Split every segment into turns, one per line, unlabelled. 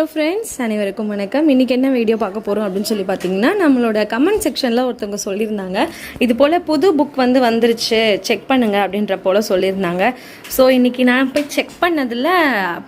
Hello friends அனைவருக்கும் வணக்கம். இன்றைக்கி என்ன வீடியோ பார்க்க போகிறோம் அப்படின்னு சொல்லி பார்த்தீங்கன்னா நம்மளோட கமெண்ட் செக்ஷனில் ஒருத்தவங்க சொல்லியிருந்தாங்க. இது போல் புது புக் வந்து வந்துருச்சு. செக் பண்ணுங்கள் அப்படின்ற போல் சொல்லியிருந்தாங்க. ஸோ இன்றைக்கி நான் போய் செக் பண்ணதில்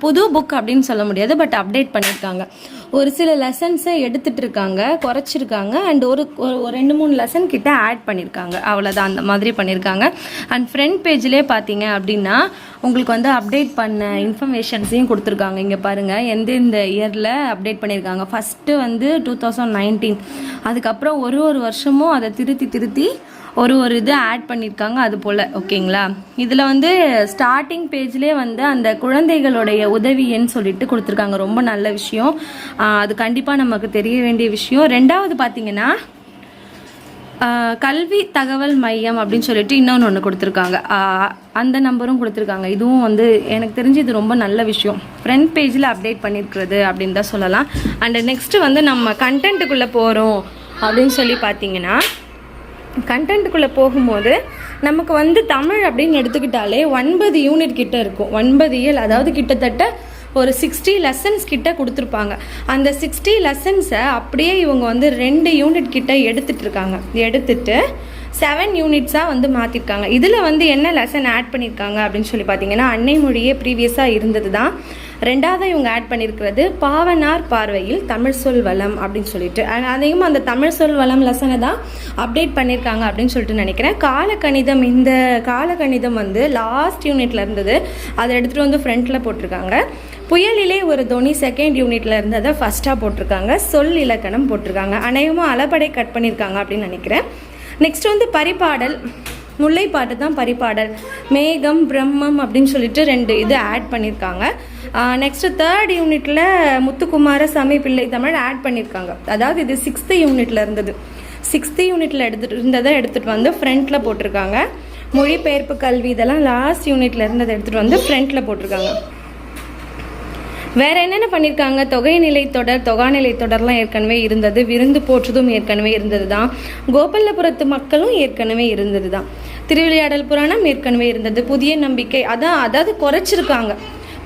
புது புக் அப்படின்னு சொல்ல முடியாது பட் அப்டேட் பண்ணியிருக்காங்க. ஒரு சில லெசன்ஸை எடுத்துட்டு இருக்காங்க குறைச்சிருக்காங்க அண்ட் ஒரு ஒரு ரெண்டு மூணு லெசன் கிட்ட ஆட் பண்ணியிருக்காங்க அவ்வளோதான் அந்த மாதிரி பண்ணியிருக்காங்க அண்ட் ஃப்ரண்ட் பேஜ்லேயே பார்த்தீங்க அப்படின்னா உங்களுக்கு வந்து அப்டேட் பண்ண இன்ஃபர்மேஷன்ஸையும் கொடுத்துருக்காங்க. இங்கே பாருங்கள் எந்தெந்த இயரில் அப்டேட் பண்ணியிருக்காங்க ஃபஸ்ட்டு வந்து டூ தௌசண்ட் நைன்டீன் அதுக்கப்புறம் ஒரு ஒரு வருஷமும் அதை திருத்தி திருத்தி ஒரு ஒரு இது ஆட் பண்ணியிருக்காங்க அது போல். ஓகேங்களா இதில் வந்து ஸ்டார்டிங் பேஜ்லேயே வந்து அந்த குழந்தைகளுடைய உதவின்னு சொல்லிட்டு கொடுத்துருக்காங்க. ரொம்ப நல்ல விஷயம். அது கண்டிப்பாக நமக்கு தெரிய வேண்டிய விஷயம். ரெண்டாவது பார்த்தீங்கன்னா கல்வி தகவல் மையம் அப்படின்னு சொல்லிட்டு இன்னொன்று ஒன்று கொடுத்துருக்காங்க. அந்த நம்பரும் கொடுத்துருக்காங்க. இதுவும் வந்து எனக்கு தெரிஞ்சு இது ரொம்ப நல்ல விஷயம். ஃப்ரண்ட் பேஜில் அப்டேட் பண்ணியிருக்கிறது அப்படின்னு தான் சொல்லலாம். அண்ட் நெக்ஸ்ட்டு வந்து நம்ம கண்டென்ட்டுக்குள்ளே போகிறோம் அப்படின்னு சொல்லி பார்த்தீங்கன்னா கண்டென்ட்டுக்குள்ளே போகும்போது நமக்கு வந்து தமிழ் அப்படின்னு எடுத்துக்கிட்டாலே ஒன்பது யூனிட் கிட்ட இருக்கும். ஒன்பது இயல் அதாவது கிட்டத்தட்ட ஒரு சிக்ஸ்டி லெசன்ஸ் கிட்ட கொடுத்துருப்பாங்க. அந்த சிக்ஸ்டி லெசன்ஸை அப்படியே இவங்க வந்து ரெண்டு யூனிட் கிட்ட எடுத்துட்டு இருக்காங்க. எடுத்துட்டு செவன் யூனிட்ஸாக வந்து மாற்றிருக்காங்க இதில் வந்து என்ன லெசன் ஆட் பண்ணியிருக்காங்க அப்படின்னு சொல்லி பார்த்தீங்கன்னா அன்னை மொழியே ப்ரீவியஸாக இருந்தது தான் ரெண்டாவது இவங்க ஆட் பண்ணியிருக்கிறது பாவனார் பார்வையில் தமிழ் சொல் வளம் அப்படின்னு சொல்லிட்டு. அதையும் அந்த தமிழ் சொல் வளம் லெசனை தான் அப்டேட் பண்ணியிருக்காங்க அப்படின்னு சொல்லிட்டு நினைக்கிறேன். காலக்கணிதம் இந்த காலக்கணிதம் வந்து லாஸ்ட் யூனிட்ல இருந்தது. அதை எடுத்துகிட்டு வந்து ஃப்ரண்ட்டில் போட்டிருக்காங்க. புயலிலே ஒரு தோனி செகண்ட் யூனிட்ல இருந்ததை ஃபர்ஸ்ட்டாக போட்டிருக்காங்க. சொல் இலக்கணம் போட்டிருக்காங்க. அநேகமாக அளபடை கட் பண்ணியிருக்காங்க அப்படின்னு நினைக்கிறேன். நெக்ஸ்ட் வந்து பரிபாடல். முல்லைப்பாட்டு தான் பரிபாடல். மேகம் பிரம்மம் அப்படின்னு சொல்லிட்டு ரெண்டு இது ஆட் பண்ணியிருக்காங்க நெக்ஸ்ட் தேர்ட் யூனிட்ல முத்துக்குமார சாமி பிள்ளை தமிழ் ஆட் பண்ணியிருக்காங்க அதாவது இது சிக்ஸ்த்து யூனிட்ல இருந்தது. சிக்ஸ்த்து யூனிட்ல எடுத்துட்டு இருந்ததை எடுத்துட்டு வந்து ஃப்ரண்ட்ல போட்டிருக்காங்க. மொழிபெயர்ப்பு கல்வி இதெல்லாம் லாஸ்ட் யூனிட்ல இருந்ததை எடுத்துட்டு வந்து ஃப்ரண்ட்ல போட்டிருக்காங்க. வேற என்னென்ன பண்ணியிருக்காங்க தொகை நிலை தொடர் தொகாநிலை தொடர்லாம் ஏற்கனவே இருந்தது. விருந்து போற்றுதும் ஏற்கனவே இருந்தது தான் கோபல்லபுரத்து மக்களும் ஏற்கனவே இருந்தது தான் திருவிளையாடல் புராணம் ஏற்கனவே இருந்தது. புதிய நம்பிக்கை. அதான் அதாவது குறைச்சிருக்காங்க.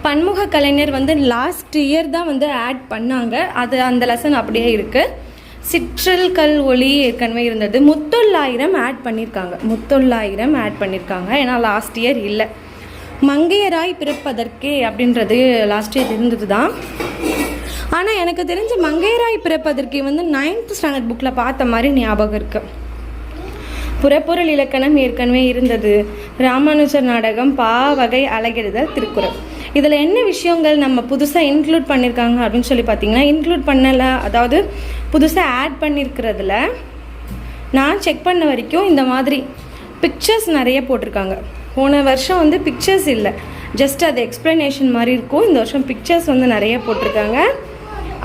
பன்முக கலைஞர் வந்து லாஸ்ட் இயர் தான் வந்து ஆட் பண்ணாங்க. அது அந்த லெசன் அப்படியே இருக்குது சிற்றல் கல் ஒளி ஏற்கனவே இருந்தது. முத்தொள்ளாயிரம் ஆட் பண்ணியிருக்காங்க முத்தொள்ளாயிரம் ஆட் பண்ணியிருக்காங்க ஏன்னா லாஸ்ட் இயர் இல்லை. மங்கையராய் பிறப்பதற்கே அப்படின்றது லாஸ்ட் இயர் இருந்தது தான் ஆனால் எனக்கு தெரிஞ்ச மங்கையராய் பிறப்பதற்கே வந்து நைன்த் ஸ்டாண்டர்ட் புக்கில் பார்த்த மாதிரி ஞாபகம் இருக்குது புறப்பொருள் இலக்கணம் ஏற்கனவே இருந்தது. ராமானுஜர் நாடகம் பா வகை அழகிடுதல் திருக்குறள். இதில் என்ன விஷயங்கள் நம்ம புதுசாக இன்க்ளூட் பண்ணியிருக்காங்க அப்படின்னு சொல்லி பார்த்தீங்கன்னா இன்க்ளூட் பண்ணலை அதாவது புதுசாக ஆட் பண்ணியிருக்கிறதுல நான் செக் பண்ண வரைக்கும் இந்த மாதிரி பிக்சர்ஸ் நிறைய போட்டிருக்காங்க. போன வருஷம் வந்து பிக்சர்ஸ் இல்லை. ஜஸ்ட் அது எக்ஸ்ப்ளனேஷன் மாதிரி இருக்கும். இந்த வருஷம் பிக்சர்ஸ் வந்து நிறைய போட்டிருக்காங்க.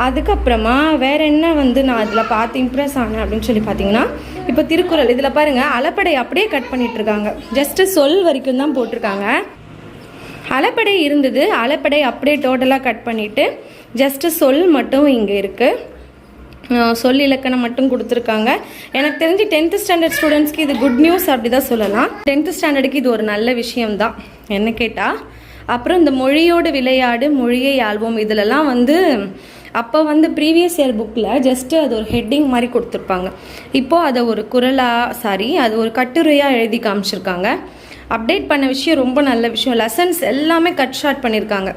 அதுக்கப்புறமா வேற என்ன வந்து நான் அதில் பார்த்து இம்ப்ரெஸ் ஆனேன் அப்படின்னு சொல்லி பார்த்தீங்கன்னா இப்போ திருக்குறள். இதில் பாருங்கள் அலப்படை அப்படியே கட் பண்ணிட்டு இருக்காங்க. ஜஸ்ட் சொல் வரைக்கும் தான் போட்டிருக்காங்க. அலப்படை இருந்தது. அலப்படை அப்படியே டோட்டலாக கட் பண்ணிவிட்டு ஜஸ்ட்டு சொல் மட்டும் இங்கே இருக்குது சொல் இலக்கணம் மட்டும் கொடுத்துருக்காங்க. எனக்கு தெரிஞ்சு டென்த்து ஸ்டாண்டர்ட் ஸ்டூடெண்ட்ஸ்க்கு இது குட் நியூஸ் அப்படி தான் சொல்லலாம் டென்த்து ஸ்டாண்டர்டுக்கு இது ஒரு நல்ல விஷயம்தான். என்ன கேட்டால் அப்புறம் இந்த மொழியோடு விளையாடு மொழியை ஆல்பம் இதிலலாம் வந்து அப்போ வந்து ப்ரீவியஸ் இயர் புக்கில் ஜஸ்ட்டு அது ஒரு ஹெட்டிங் மாதிரி கொடுத்துருப்பாங்க. இப்போது அதை ஒரு குரலாக சாரி அது ஒரு கட்டுரையாக எழுதி காமிச்சிருக்காங்க. அப்டேட் பண்ண விஷயம் ரொம்ப நல்ல விஷயம். லெசன்ஸ் எல்லாமே கட் ஷார்ட் பண்ணியிருக்காங்க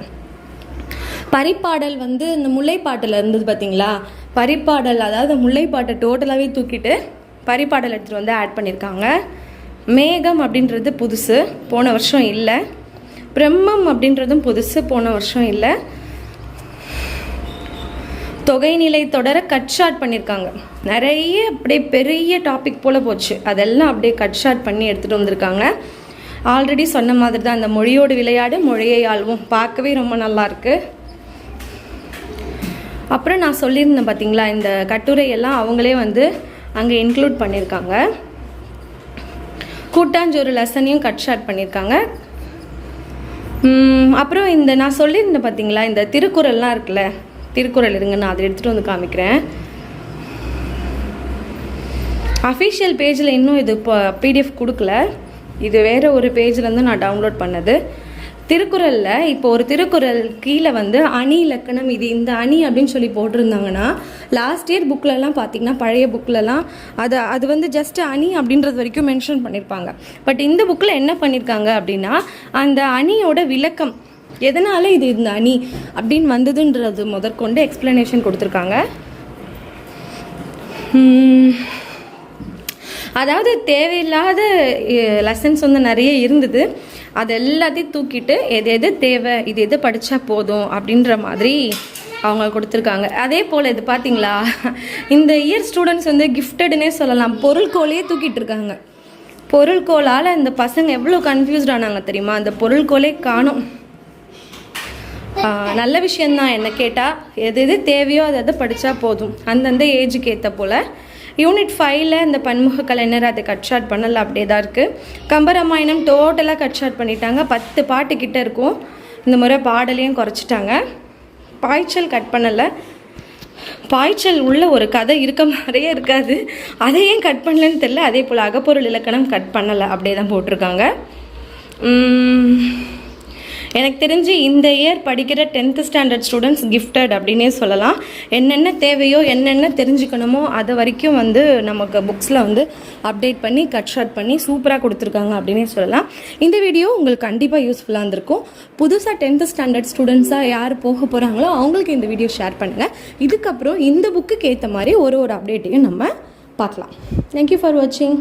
பரிப்பாடல் வந்து இந்த முல்லைப்பாட்டில் இருந்தது பார்த்தீங்களா பரிப்பாடல் அதாவது முல்லைப்பாட்டை டோட்டலாகவே தூக்கிட்டு பரிப்பாடல் எடுத்துகிட்டு வந்து ஆட் பண்ணியிருக்காங்க மேகம் அப்படின்றது புதுசு போன வருஷம் இல்லை. பிரம்மம் அப்படின்றதும் புதுசு போன வருஷம் இல்லை. தொகைநிலை தொடர கட் ஷார்ட் பண்ணியிருக்காங்க நிறைய அப்படியே பெரிய டாபிக் போல் போச்சு. அதெல்லாம் அப்படியே கட் ஷார்ட் பண்ணி எடுத்துகிட்டு வந்திருக்காங்க. ஆல்ரெடி சொன்ன மாதிரி தான் அந்த மொழியோடு விளையாடு மொழியை ஆள்வோம். பார்க்கவே ரொம்ப நல்லாயிருக்கு அப்புறம் நான் சொல்லியிருந்தேன் பார்த்தீங்களா இந்த கட்டுரையெல்லாம் அவங்களே வந்து அங்கே இன்க்ளூட் பண்ணியிருக்காங்க. கூட்டாஞ்சோறு லெசனையும் கட் ஷார்ட் பண்ணியிருக்காங்க. அப்புறம் இந்த நான் சொல்லியிருந்தேன் பார்த்தீங்களா இந்த திருக்குறள்லாம் இருக்குல்ல திருக்குறள் இருங்க நான் அதை எடுத்துகிட்டு வந்து காமிக்கிறேன். அஃபிஷியல் பேஜில் இன்னும் இது இப்போ பிடிஎஃப் கொடுக்கல. இது வேறு ஒரு பேஜ்லேருந்து நான் டவுன்லோட் பண்ணது. திருக்குறளில் இப்போ ஒரு திருக்குறள் கீழே வந்து அணி இலக்கணம் இது இந்த அணி அப்படின்னு சொல்லி போட்டிருந்தாங்கன்னா லாஸ்ட் இயர் புக்கிலலாம் பார்த்தீங்கன்னா பழைய புக்லலாம் அது அது வந்து ஜஸ்ட் அணி அப்படின்றது வரைக்கும் மென்ஷன் பண்ணியிருப்பாங்க பட் இந்த புக்கில் என்ன பண்ணியிருக்காங்க அப்படின்னா அந்த அணியோட விளக்கம் எதனால் இது இந்த அணி அப்படின்னு வந்ததுன்றது முதற்கொண்டு எக்ஸ்பிளனேஷன் கொடுத்துருக்காங்க. அதாவது தேவையில்லாத லெசன்ஸ் வந்து நிறைய இருந்தது. அது எல்லாத்தையும் தூக்கிட்டு எது எது தேவை இது எது படித்தா போதும் அப்படின்ற மாதிரி அவங்க கொடுத்துருக்காங்க. அதே போல் இது பார்த்தீங்களா இந்த இயர் ஸ்டூடெண்ட்ஸ் வந்து கிஃப்டடுன்னே சொல்லலாம். பொருள்கோலையே தூக்கிட்டு இருக்காங்க. பொருள்கோளால் இந்த பசங்க எவ்வளோ கன்ஃபியூஸ்ட் ஆனாங்க தெரியுமா? அந்த பொருள்கோலே காணும். நல்ல விஷயந்தான் என்ன கேட்டால் எது எது தேவையோ அதை அதை படித்தா போதும். அந்தந்த ஏஜுக்கு ஏற்ற போல் யூனிட் ஃபைவ்ல இந்த பன்முக கலைஞர் அதை கட் ஷார்ட் பண்ணல? அப்படியே தான் இருக்குது கம்பராமாயணம் டோட்டலாக கட் ஷார்ட் பண்ணிட்டாங்க. பத்து பாட்டு கிட்ட இருக்கும். இந்த முறை பாடலையும் குறைச்சிட்டாங்க. பாய்ச்சல் கட் பண்ணலை. பாய்ச்சல் உள்ள ஒரு கதை இருக்க மாதிரியே இருக்காது. அதை ஏன் கட் பண்ணலன்னு தெரில அதே போல் அகப்பொருள் இலக்கணம் கட் பண்ணலை. அப்படியே தான் போட்டிருக்காங்க எனக்கு தெரிஞ்சு இந்த இயர் படிக்கிற டென்த்து ஸ்டாண்டர்ட் ஸ்டூடெண்ட்ஸ் கிஃப்டட் அப்படின்னே சொல்லலாம். என்னென்ன தேவையோ என்னென்ன தெரிஞ்சுக்கணுமோ அது வரைக்கும் வந்து நமக்கு புக்ஸில் வந்து அப்டேட் பண்ணி கட் ஷார்ட் பண்ணி சூப்பராக கொடுத்துருக்காங்க அப்படின்னே சொல்லலாம். இந்த வீடியோ உங்களுக்கு கண்டிப்பாக யூஸ்ஃபுல்லாக இருந்திருக்கும். புதுசாக டென்த்து ஸ்டாண்டர்ட் ஸ்டூடெண்ட்ஸாக யார் போக போகிறாங்களோ அவங்களுக்கு இந்த வீடியோ ஷேர் பண்ணுங்கள் இதுக்கப்புறம் இந்த புக்குக்கு ஏற்ற மாதிரி ஒரு ஒரு அப்டேட்டையும் நம்ம பார்க்கலாம். தேங்க்யூ ஃபார் வாட்சிங்